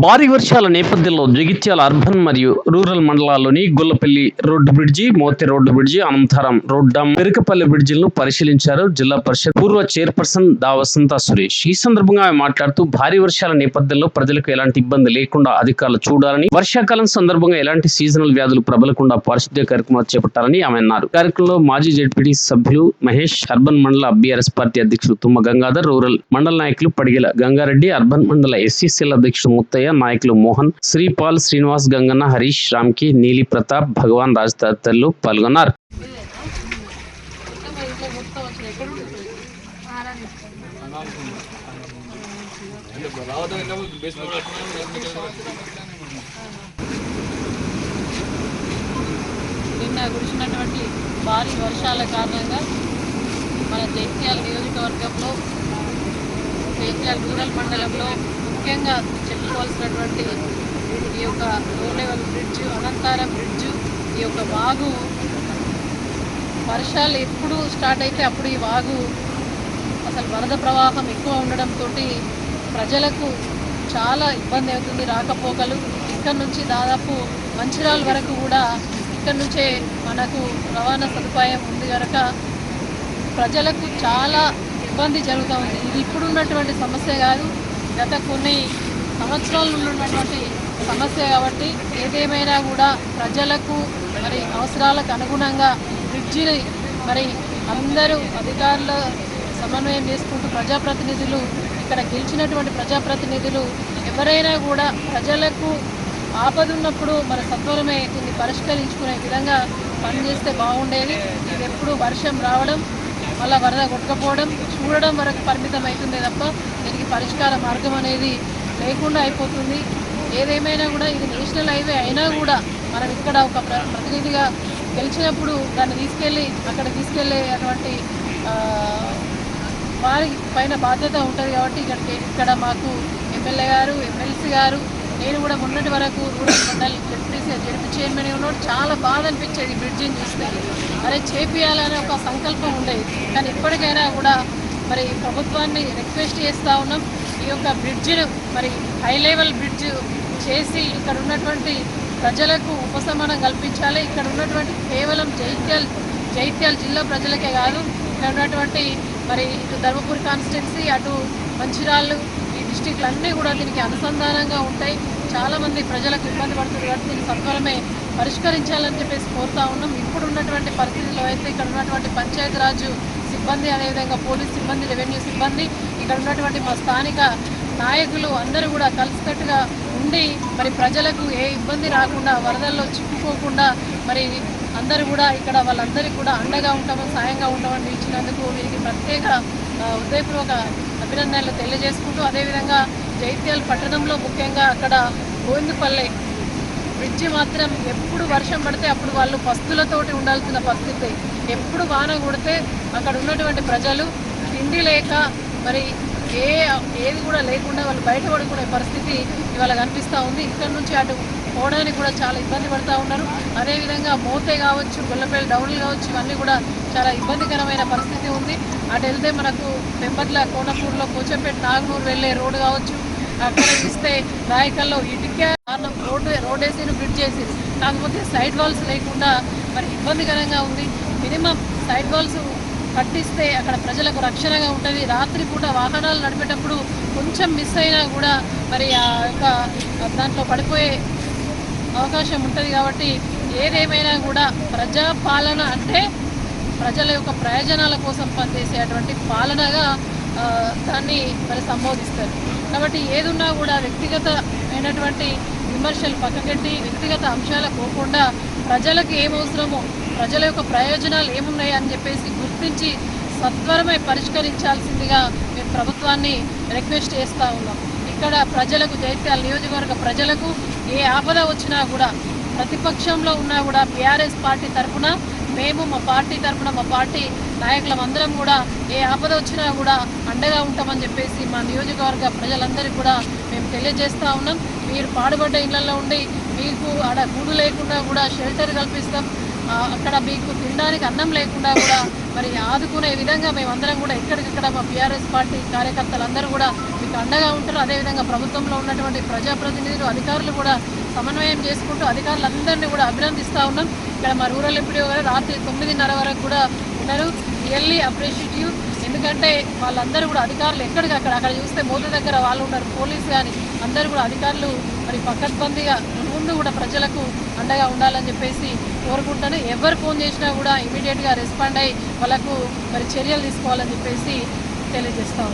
భారీ వర్షాల నేపథ్యంలో జగిత్యాల అర్బన్ మరియు రూరల్ మండలాల్లోని Gollapalli road bridge Mothi road bridge అనంతరం రోడ్డం పెరుకపల్లి బ్రిడ్జిలను పరిశీలించారు జిల్లా పరిషత్ పూర్వ చైర్పర్సన్ దావసంత సురేష్. ఈ సందర్భంగా ఆమె మాట్లాడుతూ భారీ వర్షాల నేపథ్యంలో ప్రజలకు ఎలాంటి ఇబ్బంది లేకుండా అధికారులు చూడాలని వర్షాకాలం సందర్భంగా ఎలాంటి సీజనల్ వ్యాధులు ప్రబలకుండా పారిశుద్ధ్య కార్యక్రమాలు చేపట్టాలని ఆమె అన్నారు. కార్యక్రమంలో మాజీ జడ్పీటీ సభ్యులు మహేష్ అర్బన్ మండల బీఆర్ఎస్ పార్టీ అధ్యక్షులు తుమ్మ గంగాధర్ రూరల్ మండల నాయకులు పడిగెల గంగారెడ్డి అర్బన్ మండల ఎస్సీసీల అధ్యక్షుడు ముత్తయ్య నాయకులు మోహన్ శ్రీపాల్ శ్రీనివాస్ గంగన్న హరీష్ రామ్కి నీలి ప్రతాప్ భగవాన్ రాజ్ తదితరులు పాల్గొన్నారు నిన్న కురిసినటువంటి భారీ వర్షాల కారణంగా మన జైత్యాల నియోజకవర్గంలో జైత్యాల రూరల్ మండలంలో ముఖ్యంగా చెప్పుకోవాల్సినటువంటి ఈ యొక్క లో లెవెల్ బ్రిడ్జ్ అనంతారం బ్రిడ్జ్ ఈ యొక్క వాగు వర్షాలు ఎప్పుడు స్టార్ట్ అయితే అప్పుడు ఈ వాగు అసలు వరద ప్రవాహం ఎక్కువ ఉండడంతో ప్రజలకు చాలా ఇబ్బంది అవుతుంది రాకపోకలు. ఇక్కడ నుంచి దాదాపు మంచిర్యాల వరకు కూడా ఇక్కడ నుంచే మనకు రవాణా సదుపాయం ఉంది కనుక ప్రజలకు చాలా ఇబ్బంది జరుగుతూ ఉంది. ఇది ఇప్పుడు ఉన్నటువంటి సమస్య కాదు. గత కొన్ని సంవత్సరాల నుండి ఉన్నటువంటి సమస్య కాబట్టి ఏదేమైనా కూడా ప్రజలకు మరి అవసరాలకు అనుగుణంగా బ్రిడ్జిని మరి అందరూ అధికారుల సమన్వయం చేసుకుంటూ ప్రజాప్రతినిధులు ఇక్కడ గెలిచినటువంటి ప్రజాప్రతినిధులు ఎవరైనా కూడా ప్రజలకు ఆపదున్నప్పుడు మన సత్వరమే దీన్ని పరిష్కరించుకునే విధంగా పనిచేస్తే బాగుండేది. ఇది ఎప్పుడు వర్షం రావడం మళ్ళీ వరద కొట్టకపోవడం చూడడం వరకు పరిమితం అవుతుంది తప్ప దీనికి పరిష్కార మార్గం అనేది లేకుండా అయిపోతుంది. ఏదేమైనా కూడా ఇది నేషనల్ హైవే అయినా కూడా మనం ఇక్కడ ఒక ప్రతినిధిగా గెలిచినప్పుడు దాన్ని తీసుకెళ్ళి అక్కడ తీసుకెళ్ళే అటువంటి వారి పైన బాధ్యత ఉంటుంది కాబట్టి ఇక్కడికి ఇక్కడ మాకు ఎమ్మెల్యే గారు ఎమ్మెల్సీ గారు నేను కూడా మొన్నటి వరకు rural mandal ZPC ZP chairman ఉన్నాడు చాలా బాధ అనిపించేది బ్రిడ్జిని చూస్తే. అరే చేపియాలనే ఒక సంకల్పం ఉండేది. కానీ ఇప్పటికైనా కూడా మరి ప్రభుత్వాన్ని రిక్వెస్ట్ చేస్తూ ఉన్నాం. ఈ యొక్క బ్రిడ్జిను మరి హై లెవెల్ బ్రిడ్జ్ చేసి ఇక్కడ ఉన్నటువంటి ప్రజలకు ఉపశమనం కల్పించాలి. ఇక్కడ ఉన్నటువంటి కేవలం జైత్యాల్ జైత్యాల జిల్లా ప్రజలకే కాదు ఇక్కడ ఉన్నటువంటి మరి ఇటు ధర్మపూర్ కాన్స్టిట్యున్సీ అటు మంచిరాళ్ళు ఈ డిస్టిక్లు అన్నీ కూడా దీనికి అనుసంధానంగా ఉంటాయి. చాలామంది ప్రజలకు ఇబ్బంది పడుతుంది కాబట్టి దీన్ని సత్వరమే పరిష్కరించాలని చెప్పేసి కోరుతా ఉన్నాం. ఇప్పుడు ఉన్నటువంటి పరిస్థితుల్లో అయితే ఇక్కడ ఉన్నటువంటి పంచాయతీరాజు సిబ్బంది అదేవిధంగా పోలీస్ సిబ్బంది రెవెన్యూ సిబ్బంది ఇక్కడ ఉన్నటువంటి మా స్థానిక నాయకులు అందరూ కూడా కలిసికట్టుగా ఉండి మరి ప్రజలకు ఏ ఇబ్బంది రాకుండా వరదల్లో చిక్కుకోకుండా మరి అందరూ కూడా ఇక్కడ వాళ్ళందరికీ కూడా అండగా ఉంటామని సాయంగా ఉంటామని ఇచ్చినందుకు వీరికి ప్రత్యేక హృదయపూర్వక అభినందనలు తెలియజేసుకుంటూ అదేవిధంగా జైత్యాల పట్టణంలో ముఖ్యంగా అక్కడ గోవిందపల్లె బ్రిడ్జి మాత్రం ఎప్పుడు వర్షం పడితే అప్పుడు వాళ్ళు పస్తులతోటి ఉండాల్సిన పరిస్థితి. ఎప్పుడు వాన కొడితే అక్కడ ఉన్నటువంటి ప్రజలు తిండి లేక మరి ఏ ఏది కూడా లేకుండా వాళ్ళు బయట పడుకునే పరిస్థితి ఇవాళ కనిపిస్తూ ఉంది. ఇక్కడ నుంచి అటు పోవడానికి కూడా చాలా ఇబ్బంది పడుతూ ఉన్నారు. అదేవిధంగా మోతే కావచ్చు గొల్లపల్లి డౌన్లు కావచ్చు ఇవన్నీ కూడా చాలా ఇబ్బందికరమైన పరిస్థితి ఉంది. అటు వెళ్తే మనకు పెంబర్ల కోనపూర్లో కూచంపేట నాగనూరు వెళ్ళే రోడ్డు కావచ్చు. అక్కడ చూస్తే రాయకల్లో ఇటుక రోడ్డు రోడ్ వేసి బ్రిడ్జ్ చేసి కాకపోతే సైడ్ వాల్స్ లేకుండా మరి ఇబ్బందికరంగా ఉంది. మినిమం సైడ్ వాల్స్ కట్టిస్తే అక్కడ ప్రజలకు రక్షణగా ఉంటుంది. రాత్రిపూట వాహనాలు నడిపేటప్పుడు కొంచెం మిస్ అయినా కూడా మరి ఆ యొక్క దాంట్లో పడిపోయే అవకాశం ఉంటుంది కాబట్టి ఏదేమైనా కూడా ప్రజాపాలన అంటే ప్రజల యొక్క ప్రయోజనాల కోసం పనిచేసేటువంటి పాలనగా దాన్ని మరి సంబోధిస్తారు. కాబట్టి ఏదున్నా కూడా వ్యక్తిగతమైనటువంటి విమర్శలు పక్కగట్టి వ్యక్తిగత అంశాలు పోకుండా ప్రజలకు ఏమవసరమో ప్రజల యొక్క ప్రయోజనాలు ఏమున్నాయి అని చెప్పేసి గుర్తించి సత్వరమై పరిష్కరించాల్సిందిగా మేము ప్రభుత్వాన్ని రిక్వెస్ట్ చేస్తూ ఉన్నాం. ఇక్కడ ప్రజలకు జైత్యాల నియోజకవర్గ ప్రజలకు ఏ ఆపద వచ్చినా కూడా ప్రతిపక్షంలో ఉన్నా కూడా బీఆర్ఎస్ పార్టీ తరఫున మేము మా పార్టీ తరఫున మా పార్టీ నాయకులం అందరం కూడా ఏ ఆపద వచ్చినా కూడా అండగా ఉంటామని చెప్పేసి మా నియోజకవర్గ ప్రజలందరికీ కూడా మేము తెలియజేస్తూ ఉన్నాం. మీరు పాడుబడ్డ ఇళ్ళలో ఉండి మీకు ఆడ గూడు లేకుండా కూడా షెల్టర్ కల్పిస్తాం. అక్కడ మీకు తినడానికి అన్నం లేకుండా కూడా మరి ఆదుకునే విధంగా మేమందరం కూడా ఎక్కడికక్కడ మా బీఆర్ఎస్ పార్టీ కార్యకర్తలందరూ కూడా మీకు అండగా ఉంటారు. అదేవిధంగా ప్రభుత్వంలో ఉన్నటువంటి ప్రజాప్రతినిధులు అధికారులు కూడా సమన్వయం చేసుకుంటూ అధికారులందరినీ కూడా అభినందిస్తూ ఉన్నాం. ఇక్కడ మా రూరల్ ఎంపీడీ గారు రాత్రి తొమ్మిదిన్నర వరకు కూడా ఉన్నారు. రియల్లీ అప్రిషియేట్ యూ ఎందుకంటే వాళ్ళందరూ కూడా అధికారులు ఎక్కడికి అక్కడ? అక్కడ చూస్తే మోదీ దగ్గర వాళ్ళు ఉన్నారు పోలీస్ కానీ అందరూ కూడా అధికారులు మరి పక్కడ్బందీగా ముందు కూడా ప్రజలకు అండగా ఉండాలని చెప్పేసి కోరుకుంటాను. ఎవరు ఫోన్ చేసినా కూడా ఇమీడియట్గా రెస్పాండ్ అయ్యి వాళ్ళకు మరి చర్యలు తీసుకోవాలని చెప్పేసి తెలియజేస్తా